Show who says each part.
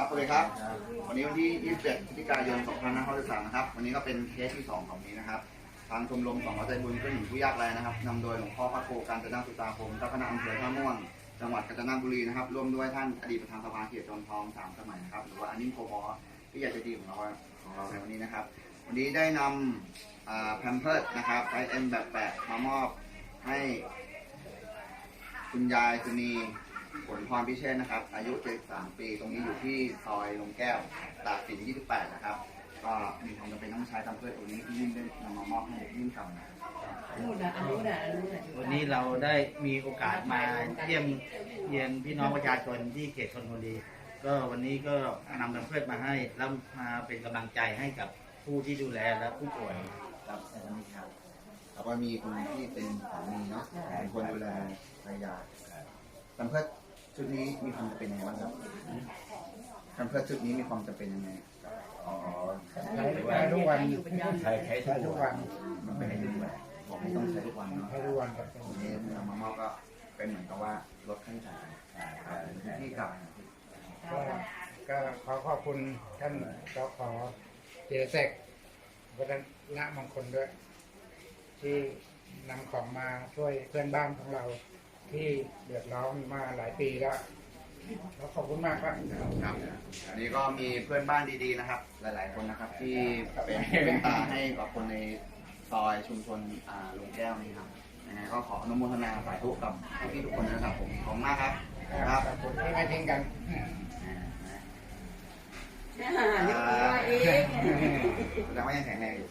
Speaker 1: ครับโอเคครับ วันนี้วันที่ 27พฤศจิกายน 2563นะครับ วันนี้ก็เป็นเคสที่ 2 ของนี้นะครับ ทางชมรมสองร้อยใจบุญเพื่อหญิงผู้ยากไร้นะครับนำโดยหลวงพ่อพระโคการจนาสุตาคมเจ้าคณะอำเภอท่าม่วง จังหวัดกาญจนบุรีนะครับ ร่วมด้วยท่านอดีตประธานสภาเขตจอมทองสามสมัยนะครับ หรือว่าอันนิมโคบอที่อยากจะดีของเราของเราในวันนี้นะครับ วันนี้ได้นำแพมเพิร์ดนะครับไซเอ็มแบบแปดมามอบให้คุณยายสุนี ผลพรพิเชษนะครับ อายุ73ปี ตรงนี้อยู่ที่ซอยลงแก้ว ตากสิน28 นะครับ ก็มีความจำเป็นต้องใช้ตามเพื่อตรงนี้ที่ยิ่งได้นำมามอบให้ยิ่งกำนะ
Speaker 2: นู่นนะอันนู้นน่ะอันนู้นน่ะ
Speaker 3: วันนี้เราได้มีโอกาสมาเยี่ยมเยียนพี่น้องประชาชนที่เขตชนบุรี ก็วันนี้ก็นำนำเพื่อนมาให้แล้วมาเป็นกำลังใจให้กับผู้ที่ดูแลและผู้ป่วยครับในวันนี้ครับ
Speaker 1: แล้วก็มีคุณที่เป็นสามีเนาะเป็นคนดูแลภรรยาตามเพื่อ ชุดนี้มีความจำเป็นยังไงบ้างครับตามเพื่อชุดนี้มีความจำเป็นยังไงอ๋อ
Speaker 4: ใช้ใช้ทุกวัน
Speaker 2: อยู่ประจำ
Speaker 4: ใช้ใช้ใช้ทุกวัน
Speaker 1: มันเป็นอะไรด้วยบอกให้ต้องใช้ทุกวันเนาะ
Speaker 4: ใช้ทุกวันครับ
Speaker 1: วันนี้นำมามอบก็เป็นเหมือนกับว่าลดค่าใช้จ่ายที่กลับ
Speaker 4: ก็ก็ขอขอบคุณท่านสขเจรเสกวัฒนมงคลด้วย ที่นำของมาช่วยเพื่อนบ้านของเรา ที่เดือดร้อนมาหลายปีแล้วขอขอบคุณมากครับ
Speaker 1: ครับ อันนี้ก็มีเพื่อนบ้านดีๆนะครับ หลาย ๆ คนนะครับ ที่เป็นเป็นตาให้กับคนในซอยชุมชนอ่าลุงแก้วนี้ครับยังไงก็ขออนุโมทนาสาธุกับพี่ๆทุกคนนะครับผมขอบคุณมากครับครับ
Speaker 4: ขอบคุณที่ไม่ทิ้งกัน
Speaker 2: อ่าเรียบร้อยเอง
Speaker 1: แสดงว่ายังแข็งแรงอยู่